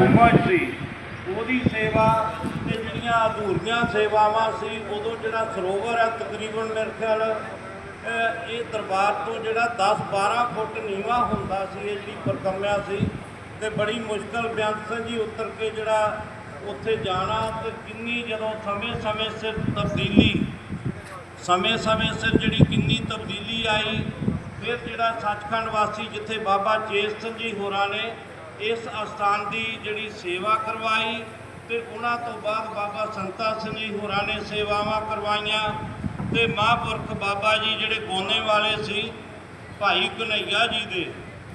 ਉਮਰ ਸੀ ਉਹਦੀ ਸੇਵਾ ਤੇ ਜਿਹੜੀਆਂ ਅਧੂਰੀਆਂ ਸੇਵਾਵਾਂ ਸੀ, ਉਦੋਂ ਜਿਹੜਾ ਸਰੋਵਰ ਹੈ ਤਕਰੀਬਨ ਮੇਰੇ ਖਿਆਲ ਇਹ ਦਰਬਾਰ ਤੋਂ ਜਿਹੜਾ 10 12 ਫੁੱਟ ਨੀਵਾ ਹੁੰਦਾ ਸੀ, ਇਹ ਜਿਹੜੀ ਪਰਕੰਮਿਆ ਸੀ, ਤੇ ਬੜੀ ਮੁਸ਼ਕਲ ਬੇਅੰਤ ਸਿੰਘ ਜੀ ਉਤਰ ਕੇ ਜਿਹੜਾ ਉੱਥੇ ਜਾਣਾ, ਤੇ ਕਿੰਨੀ ਜਦੋਂ ਸਮੇਂ ਸਮੇਂ ਸਿਰ ਤਬਦੀਲੀ, ਸਮੇਂ ਸਮੇਂ ਸਿਰ ਜਿਹੜੀ ਕਿੰਨੀ ਤਬਦੀਲੀ ਆਈ, ਫਿਰ ਜਿਹੜਾ ਸੱਚਖੰਡ ਵਾਸੀ ਜਿੱਥੇ ਬਾਬਾ ਚੇਤ ਸਿੰਘ ਜੀ ਹੋਰਾਂ ਨੇ ਇਸ ਅਸਥਾਨ ਦੀ ਜਿਹੜੀ ਸੇਵਾ ਕਰਵਾਈ ਤੇ ਉਹਨਾਂ ਤੋਂ ਬਾਅਦ ਬਾਬਾ ਸੰਤਾ ਸਿੰਘ ਜੀ ਹੋਰਾਂ ਨੇ ਸੇਵਾਵਾਂ ਕਰਵਾਈਆਂ ਤੇ ਮਹਾਂਪੁਰਖ ਬਾਬਾ ਜੀ ਜਿਹੜੇ ਗੋਨੇ ਵਾਲੇ ਸੀ, ਭਾਈ ਕਨਈਆ ਜੀ ਦੇ,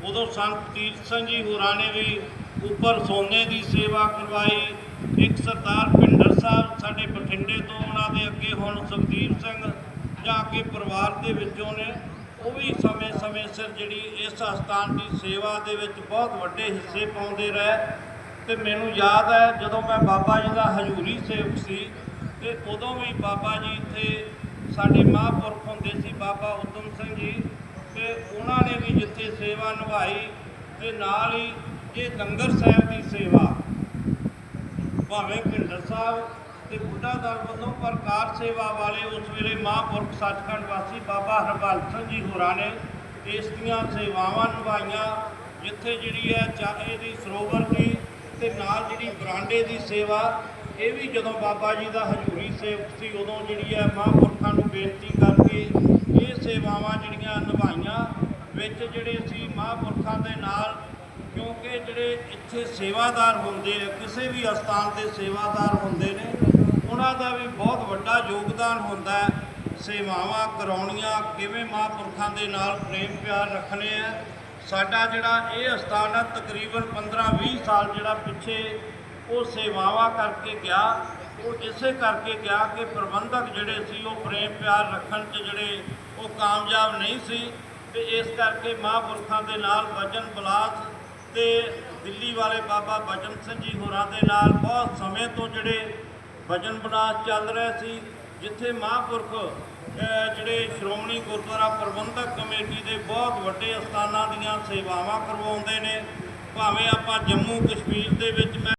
ਉਦੋਂ ਸੰਤ ਤੀਰਥ ਸਿੰਘ ਜੀ ਹੋਰਾਂ ਨੇ ਵੀ ਉੱਪਰ ਸੋਨੇ ਦੀ ਸੇਵਾ ਕਰਵਾਈ। ਇੱਕ ਸਰਦਾਰ ਭਿੰਡਰ ਸਾਹਿਬ ਸਾਡੇ ਬਠਿੰਡੇ ਤੋਂ ਉਹਨਾਂ ਦੇ ਅੱਗੇ ਹੁਣ ਸੁਖਦੀਪ ਸਿੰਘ, ਜਾਂ ਕੇ ਪਰਿਵਾਰ ਦੇ ਵਿੱਚੋਂ ਨੇ ਉਹ ਵੀ ਸਮੇਂ-ਸਮੇਂ ਸਿਰ ਜਿਹੜੀ ਇਸ ਅਸਥਾਨ ਦੀ ਸੇਵਾ ਦੇ ਵਿੱਚ ਬਹੁਤ ਵੱਡੇ ਹਿੱਸੇ ਪਾਉਂਦੇ ਰਹੇ। ਤੇ ਮੈਨੂੰ ਯਾਦ ਹੈ ਜਦੋਂ ਮੈਂ ਬਾਬਾ ਜੀ ਦਾ ਹਜ਼ੂਰੀ ਸੇਵਕ ਸੀ, ਤੇ ਉਦੋਂ ਵੀ ਬਾਬਾ ਜੀ ਇੱਥੇ ਸਾਡੇ ਮਹਾਂਪੁਰਖ ਹੁੰਦੇ ਸੀ, ਬਾਬਾ ਉਦਮ ਸਿੰਘ ਜੀ। ਤੇ ਉਹਨਾਂ ਨੇ ਵੀ ਜਿੱਥੇ ਸੇਵਾ ਨਿਭਾਈ ਤੇ ਨਾਲ ਹੀ ਇਹ ਲੰਗਰ ਸਾਹਿਬ ਦੀ ਸੇਵਾ। ਭਾਵੇਂ ਭਿੰਡਰ ਸਾਹਿਬ ਤੇ ਬੁੱਢਾ ਦਲ ਵੱਲੋਂ ਪ੍ਰਕਾਰ ਸੇਵਾ ਵਾਲੇ ਉਸ ਵੇਲੇ ਮਹਾਂਪੁਰਖ ਸੱਚਖੰਡ ਵਾਸੀ ਬਾਬਾ ਹਰਬੰਸ ਸਿੰਘ ਜੀ ਹੋਰਾਂ ਨੇ ਇਸ ਦੀਆਂ ਸੇਵਾਵਾਂ ਨਿਭਾਈਆਂ, ਜਿੱਥੇ ਜਿਹੜੀ ਹੈ ਚਾਹੇ ਦੀ ਸਰੋਵਰ ਦੀ ਤੇ ਨਾਲ ਜਿਹੜੀ ਬਰਾਂਡੇ ਦੀ ਸੇਵਾ, ਇਹ ਵੀ ਜਦੋਂ ਬਾਬਾ ਜੀ ਦਾ ਹਜ਼ੂਰੀ ਸੇਵਕ ਸੀ, ਉਦੋਂ ਜਿਹੜੀ ਹੈ ਮਹਾਂਪੁਰਖਾਂ ਨੂੰ ਬੇਨਤੀ ਕਰਕੇ ਇਹ ਸੇਵਾਵਾਂ ਜਿਹੜੀਆਂ ਨਿਭਾਈਆਂ, ਵਿੱਚ ਜਿਹੜੇ ਸੀ ਮਹਾਂਪੁਰਖਾਂ ਦੇ ਨਾਲ, ਕਿਉਂਕਿ ਜਿਹੜੇ ਇੱਥੇ ਸੇਵਾਦਾਰ ਹੁੰਦੇ ਆ, ਕਿਸੇ ਵੀ ਅਸਥਾਨ ਦੇ ਸੇਵਾਦਾਰ ਹੁੰਦੇ ਨੇ ਦਾ ਵੀ ਬਹੁਤ ਵੱਡਾ ਯੋਗਦਾਨ ਹੁੰਦਾ ਹੈ। ਸੇਵਾਵਾਂ ਕਰਾਉਣੀਆਂ ਕਿਵੇਂ ਮਹਾਂਪੁਰਖਾਂ ਦੇ ਨਾਲ ਪ੍ਰੇਮ ਪਿਆਰ ਰੱਖਣੇ ਆ। ਸਾਡਾ ਜਿਹੜਾ ਇਹ ਅਸਥਾਨ ਹੈ ਤਕਰੀਬਨ 15-20 ਸਾਲ ਜਿਹੜਾ ਪਿੱਛੇ ਉਹ ਸੇਵਾਵਾਂ ਕਰਕੇ ਗਿਆ। ਉਹ ਇਸੇ ਕਰਕੇ ਗਿਆ ਕਿ ਪ੍ਰਬੰਧਕ ਜਿਹੜੇ ਸੀ, ਉਹ ਪ੍ਰੇਮ ਪਿਆਰ ਰੱਖਣ 'ਚ ਜਿਹੜੇ ਉਹ ਕਾਮਯਾਬ ਨਹੀਂ ਸੀ ਤੇ ਇਸ ਕਰਕੇ ਮਹਾਂਪੁਰਖਾਂ ਦੇ ਨਾਲ ਵਜਨ ਬਲਾਸ ਤੇ ਦਿੱਲੀ ਵਾਲੇ ਬਾਬਾ ਬਚਨ ਸਿੰਘ ਜੀ ਹੋਰਾਂ ਦੇ ਨਾਲ ਬਹੁਤ ਸਮੇਂ ਤੋਂ ਜਿਹੜੇ ਭਜਨ ਬਨਾਸ ਚੱਲ ਰਿਹਾ ਸੀ, ਜਿੱਥੇ ਮਹਾਂਪੁਰਖ ਜਿਹੜੇ ਸ਼੍ਰੋਮਣੀ ਗੁਰਦੁਆਰਾ ਪ੍ਰਬੰਧਕ ਕਮੇਟੀ ਦੇ ਬਹੁਤ ਵੱਡੇ ਅਸਥਾਨਾਂ ਦੀਆਂ ਸੇਵਾਵਾਂ ਕਰਵਾਉਂਦੇ ਨੇ। ਭਾਵੇਂ ਆਪਾਂ ਜੰਮੂ ਕਸ਼ਮੀਰ ਦੇ ਵਿੱਚ ਮੈਂ